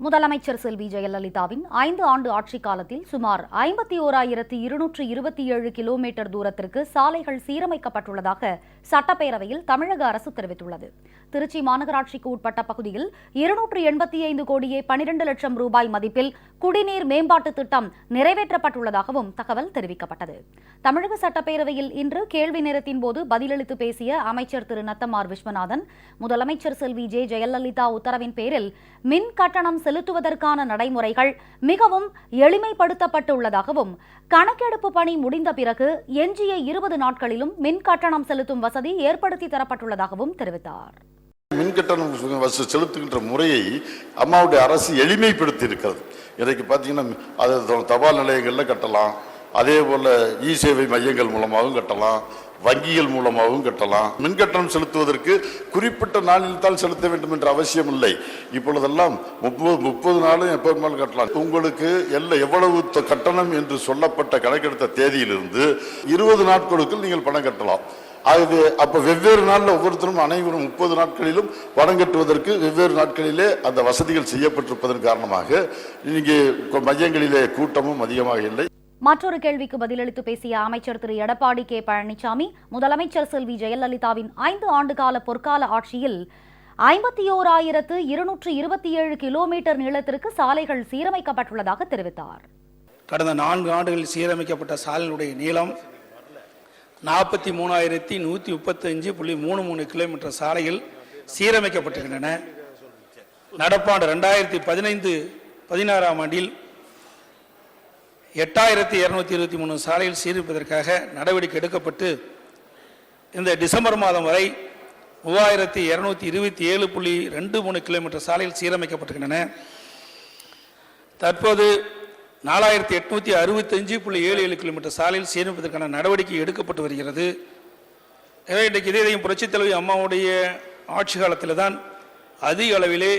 முதலமைச்சர் செல்வி ஜெயலலிதாவின் ஐந்து ஆண்டு ஆட்சி காலத்தில் சுமார் ஐம்பத்தி ஓராயிரத்து இருநூற்று இருபத்தி ஏழு கிலோமீட்டர் தூரத்திற்கு சாலைகள் சீரமைக்கப்பட்டுள்ளதாக சட்டப்பேரவையில் தமிழக அரசு தெரிவித்துள்ளது. திருச்சி மாநகராட்சிக்கு உட்பட்ட பகுதியில் இருநூற்று எண்பத்தி ஐந்து கோடியே பனிரெண்டு லட்சம் ரூபாய் மதிப்பில் குடிநீர் மேம்பாட்டு திட்டம் நிறைவேற்றப்பட்டுள்ளதாகவும் தகவல் தெரிவிக்கப்பட்டது. தமிழக சட்டப்பேரவையில் இன்று கேள்வி நேரத்தின் போது பதிலளித்து பேசிய அமைச்சர் திரு நத்தமார் விஸ்வநாதன் முதலமைச்சர் செல்வி ஜெ ஜெயலலிதா உத்தரவின் பேரில் மின் கட்டணம் செலுத்துவதற்கான நடைமுறைகள் மிகவும் எளிமைப்படுத்தப்பட்டுள்ளதாகவும் கணக்கெடுப்பு பணி முடிந்த பிறகு எஞ்சிய இருபது நாட்களிலும் மின் கட்டணம் செலுத்தும் வசதி ஏற்படுத்தி தரப்பட்டுள்ளதாகவும் தெரிவித்தார். மின் கட்டணம் செலுத்துகின்ற முறையை அம்மாவுடைய அரசு எளிமைப்படுத்தி இருக்கிறது இன்றைக்கு பார்த்தீங்கன்னா அது தபால் நிலையங்களில் கட்டலாம் அதே போல் இ சேவை மையங்கள் மூலமாகவும் கட்டலாம் வங்கிகள் மூலமாகவும் கட்டலாம். மின் கட்டணம் செலுத்துவதற்கு குறிப்பிட்ட நாளில் தான் செலுத்த வேண்டும் என்ற அவசியம் இல்லை. இப்பொழுதெல்லாம் முப்பது முப்பது நாளும் எப்போ கட்டலாம். உங்களுக்கு எல்ல எவ்வளவு கட்டணம் என்று சொல்லப்பட்ட கணக்கெடுத்த தேதியிலிருந்து இருபது நாட்களுக்குள் நீங்கள் பணம் கட்டலாம். அது அப்ப வெவ்வேறு நாளில் ஒவ்வொருத்தரும் அனைவரும் முப்பது நாட்களிலும் பணம் கட்டுவதற்கு வெவ்வேறு நாட்களிலே அந்த வசதிகள் செய்யப்பட்டிருப்பதன் காரணமாக இங்கே மையங்களிலே கூட்டமும் அதிகமாக இல்லை. மற்றொரு கேள்விக்கு பதிலளித்து பேசிய அமைச்சர் திரு. எடப்பாடி கே. பழனிசாமி முதலமைச்சர் செல்வி ஜெயலலிதாவின் ஐந்து ஆண்டுகால பொற்கால ஆட்சியில் ஐம்பத்தி ஓராயிரத்து இருநூற்று இருபத்தி ஏழு கிலோமீட்டர் நீளத்திற்கு சாலைகள் சீரமைக்கப்பட்டுள்ளதாக தெரிவித்தார். கடந்த நான்கு ஆண்டுகளில் சீரமைக்கப்பட்ட சாலையினுடைய நீளம் நாற்பத்தி மூணாயிரத்தி நூற்றி முப்பத்தஞ்சு புள்ளி மூணு மூணு கிலோமீட்டர் சாலைகள் சீரமைக்கப்பட்டிருக்கின்றன. நடப்பாண்டு ரெண்டாயிரத்தி பதினைந்து பதினாறாம் ஆண்டில் எட்டாயிரத்தி இரநூத்தி இருபத்தி மூணு சாலையில் சீரமைப்பதற்காக நடவடிக்கை எடுக்கப்பட்டு இந்த டிசம்பர் மாதம் வரை மூவாயிரத்தி இரநூத்தி இருபத்தி ஏழு புள்ளி ரெண்டு மூணு கிலோமீட்டர் சாலையில் சீரமைக்கப்பட்டிருக்கின்றன. தற்போது நாலாயிரத்தி எட்நூத்தி அறுபத்தஞ்சு புள்ளி ஏழு ஏழு கிலோமீட்டர் சாலையில் சீரமைப்பதற்கான நடவடிக்கை எடுக்கப்பட்டு வருகிறது. எனவே இன்றைக்கு இதயம் புரட்சித் தலைவி அம்மாவுடைய ஆட்சி காலத்தில் தான் அதிக அளவிலே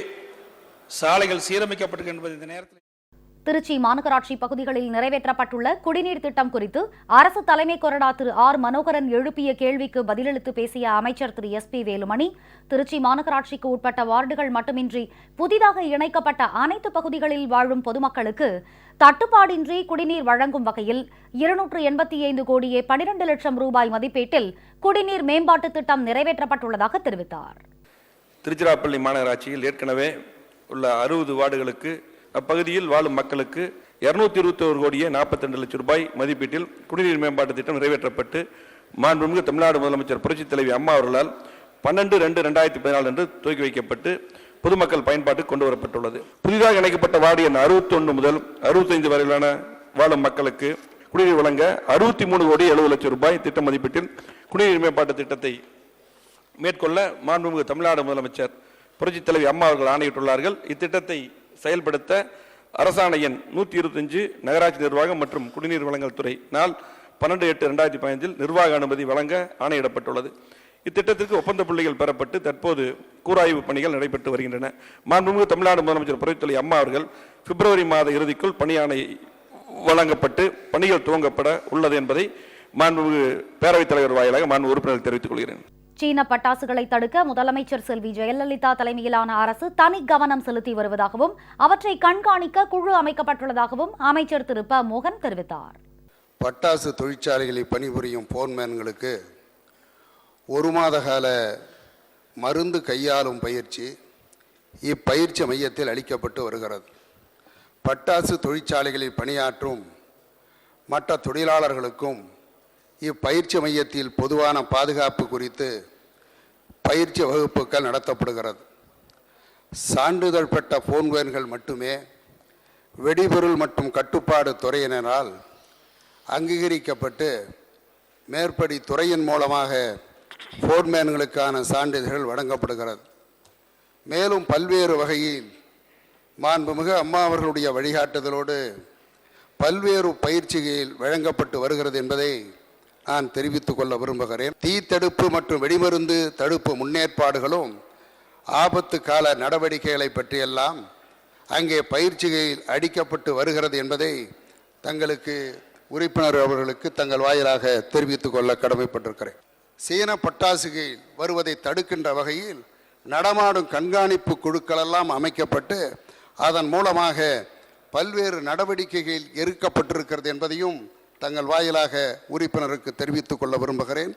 சாலைகள் சீரமைக்கப்பட்டிருக்கின்றன என்பது இந்த நேரத்தில் திருச்சி மாநகராட்சி பகுதிகளில் நிறைவேற்றப்பட்டுள்ள குடிநீர் திட்டம் குறித்து அரசு தலைமை கொறடா திரு ஆர் மனோகரன் எழுப்பிய கேள்விக்கு பதிலளித்து பேசிய அமைச்சர் திரு எஸ் பி வேலுமணி திருச்சி மாநகராட்சிக்கு உட்பட்ட வார்டுகள் மட்டுமின்றி புதிதாக இணைக்கப்பட்ட அனைத்து பகுதிகளில் வாழும் பொதுமக்களுக்கு தட்டுப்பாடின்றி குடிநீர் வழங்கும் வகையில் இருநூற்று எண்பத்தி ஐந்து கோடியே பனிரெண்டு லட்சம் ரூபாய் மதிப்பீட்டில் குடிநீர் மேம்பாட்டு திட்டம் நிறைவேற்றப்பட்டுள்ளதாக தெரிவித்தார். திருச்சிராப்பள்ளி மாநகராட்சியில் ஏற்கனவே உள்ள அறுபது வார்டுகளுக்கு அப்பகுதியில் வாழும் மக்களுக்கு இருநூத்தி இருபத்தி ஒரு கோடியே நாற்பத்தி ரெண்டு லட்சம் ரூபாய் மதிப்பீட்டில் குடிநீர் மேம்பாட்டு திட்டம் நிறைவேற்றப்பட்டு மாண்புமிகு தமிழ்நாடு முதலமைச்சர் புரட்சித் தலைவி அம்மா அவர்களால் பன்னெண்டு ரெண்டு ரெண்டாயிரத்தி பதினாலு அன்று துவக்கி வைக்கப்பட்டு பொதுமக்கள் பயன்பாட்டுக்கு கொண்டு வரப்பட்டுள்ளது. புதிதாக இணைக்கப்பட்ட வார்டு எண் அறுபத்தொன்று முதல் அறுபத்தைந்து வரையிலான வாழும் மக்களுக்கு குடிநீர் வழங்க அறுபத்தி மூணு கோடி எழுபது லட்சம் ரூபாய் திட்ட மதிப்பீட்டில் குடிநீர் மேம்பாட்டு திட்டத்தை மேற்கொள்ள மாண்புமிகு தமிழ்நாடு முதலமைச்சர் புரட்சித் தலைவி அம்மா அவர்கள் ஆணையிட்டுள்ளார்கள். இத்திட்டத்தை செயல்படுத்த அரசாணை எண் நூற்றி இருபத்தஞ்சு நகராட்சி நிர்வாகம் மற்றும் குடிநீர் வழங்கல் துறை நாள் பன்னெண்டு எட்டு ரெண்டாயிரத்தி பதினைந்தில் நிர்வாக அனுமதி வழங்க ஆணையிடப்பட்டுள்ளது. இத்திட்டத்திற்கு ஒப்பந்த புள்ளிகள் பெறப்பட்டு தற்போது கூராய்வு பணிகள் நடைபெற்று வருகின்றன. மாண்புமிகு தமிழ்நாடு முதலமைச்சர் புரட்சித் அம்மா அவர்கள் பிப்ரவரி மாத இறுதிக்குள் பணியாணை வழங்கப்பட்டு பணிகள் துவங்கப்பட உள்ளது என்பதை மாண்புமிகு பேரவைத் தலைவர் வாயிலாக மாண்பு உறுப்பினர்கள் தெரிவித்துக் கொள்கிறேன். சீன பட்டாசுகளை தடுக்க முதலமைச்சர் செல்வி ஜெயலலிதா தலைமையிலான அரசு தனி கவனம் செலுத்தி வருவதாகவும் அவற்றை கண்காணிக்க குழு அமைக்கப்பட்டுள்ளதாகவும் அமைச்சர் திரு ப. மோகன் தெரிவித்தார். பட்டாசு தொழிற்சாலைகளில் பணிபுரியும் போன்மேன்களுக்கு ஒரு மாத கால மருந்து கையாளும் பயிற்சி இப்பயிற்சி மையத்தில் அளிக்கப்பட்டு வருகிறது. பட்டாசு தொழிற்சாலைகளில் பணியாற்றும் மற்ற தொழிலாளர்களுக்கும் இப்பயிற்சி மையத்தில் பொதுவான பாதுகாப்பு குறித்து பயிற்சி வகுப்புகள் நடத்தப்படுகிறது. சான்றிதழ் பெற்ற போன்வேன்கள் மட்டுமே வெடிபொருள் மற்றும் கட்டுப்பாடு துறையினரால் அங்கீகரிக்கப்பட்டு மேற்படி துறையின் மூலமாக போர்மேன்களுக்கான சான்றிதழ்கள் வழங்கப்படுகிறது. மேலும் பல்வேறு வகையில் மாண்புமிகு அம்மா அவர்களுடைய வழிகாட்டுதலோடு பல்வேறு பயிற்சிகள் வழங்கப்பட்டு வருகிறது என்பதை நான் தெரிவித்துக் கொள்ள விரும்புகிறேன். தீ தடுப்பு மற்றும் வெடிமருந்து தடுப்பு முன்னேற்பாடுகளும் ஆபத்து கால நடவடிக்கைகளை பற்றியெல்லாம் அங்கே பயிற்சிகள் அடிக்கப்பட்டு வருகிறது என்பதை தங்களுக்கு உறுப்பினர் அவர்களுக்கு தங்கள் வாயிலாக தெரிவித்துக் கொள்ள கடமைப்பட்டிருக்கிறேன். சீன பட்டாசுகள் வருவதை தடுக்கின்ற வகையில் நடமாடும் கண்காணிப்பு குழுக்களெல்லாம் அமைக்கப்பட்டு அதன் மூலமாக பல்வேறு நடவடிக்கைகள் எடுக்கப்பட்டிருக்கிறது என்பதையும் தங்கள் வாயிலாக உறுப்பினருக்கு தெரிவித்துக் கொள்ள விரும்புகிறேன்.